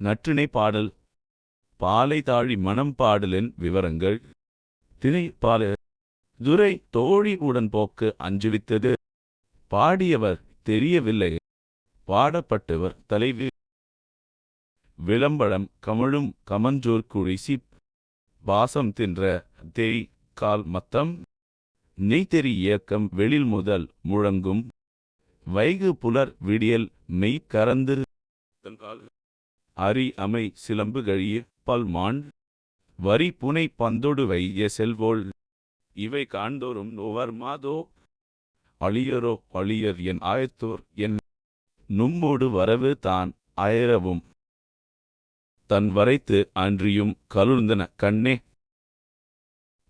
நற்றிணை பாடல். பாலை தாழி மனம் பாடலின் விவரங்கள். திணை பால. துரை தோழி உடன்போக்கு அஞ்சுவித்தது. பாடியவர் தெரியவில்லை. பாடப்பட்டவர் தலைவி. விளம்பரம் கமழும் கமஞ்சோர் குழிசி. பாசம் தின்ற தேய் கால் மத்தம். நெய்தெறி இயக்கம் வெளில் முதல் முழங்கும். வைகு புலர் விடியல் மெய் கரந்து அரி அமை சிலம்புகழிய பல்மான். வரி புனை பந்தொடு வைய செல்வோள். இவை காண்தோறும் நோவர் மாதோ. அழியரோ அழியர் என் ஆயத்தோர் என். நும்மோடு வரவு தான் அயரவும். தன் வரைத்து அன்றியும் கலுழ்ந்தன கண்ணே.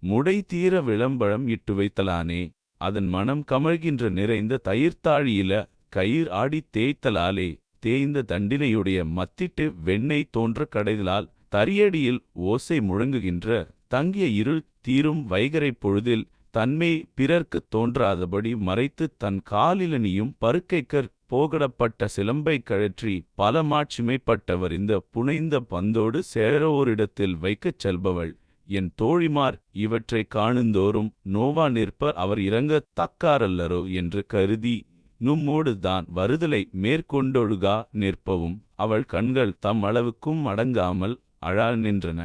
முடை தீர விளம்பழம் இட்டு வைத்தலானே. அதன் மனம் கமழ்கின்ற நிறைந்த தயிர்த்தாழியில கயிர் ஆடித் தேய்த்தலாலே. தேய்ந்த தண்டினையுடைய மத்திட்டு வெண்ணெய் தோன்ற கடைதலால் தரியடியில் ஓசை முழங்குகின்ற தங்கிய இருள் தீரும் வைகரைப் பொழுதில் தன்மை பிறர்க்குத் தோன்றாதபடி மறைத்து தன் காலிலனியும் பருக்கைக்கற் போகடப்பட்ட சிலம்பை கழற்றி பல மாட்சிமைப்பட்டவர் இந்த புனைந்த பந்தோடு சேரோரிடத்தில் வைக்கச் செல்பவள். என் தோழிமார் இவற்றைக் காணுந்தோறும் நோவா நிற்பர் அவர் இறங்க தக்காரல்லரோ என்று கருதி நும்மோடு தான் வருதலை மேற்கொண்டொழுகா நிற்பவும் அவள் கண்கள் தம் அளவுக்கும் அடங்காமல் அழால் நின்றன.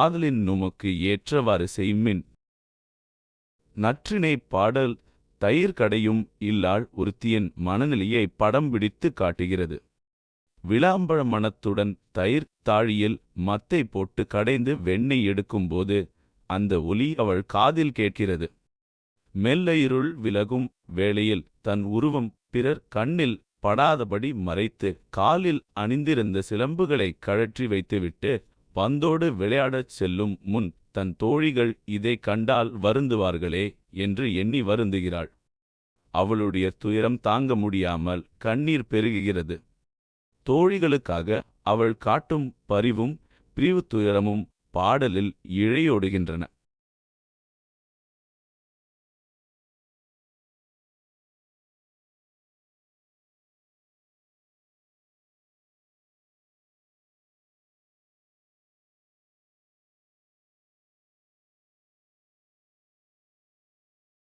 ஆதலின் நுமக்கு ஏற்றவாறு செய்மின். நற்றினை பாடல் தயிர் கடையும் இல்லாள் ஒருத்தியின் மனநிலையை படம் பிடித்து காட்டுகிறது. விளாம்பழ மனத்துடன் தயிர் தாழியில் மத்தை போட்டு கடைந்து வெண்ணெய் எடுக்கும்போது அந்த ஒலி அவள் காதில் கேட்கிறது. மெல்ல இருள் விலகும் வேளையில் தன் உருவம் பிறர் கண்ணில் படாதபடி மறைத்து காலில் அணிந்திருந்த சிலம்புகளை கழற்றி வைத்துவிட்டு பந்தோடு விளையாடச் செல்லும் முன் தன் தோழிகள் இதை கண்டால் வருந்துவார்களே என்று எண்ணி வருந்துகிறாள். அவளுடைய துயரம் தாங்க முடியாமல் கண்ணீர் பெருகுகிறது. தோழிகளுக்காக அவள் காட்டும் பரிவும் பிரிவு துயரமும் பாடலில் இழையோடுகின்றன.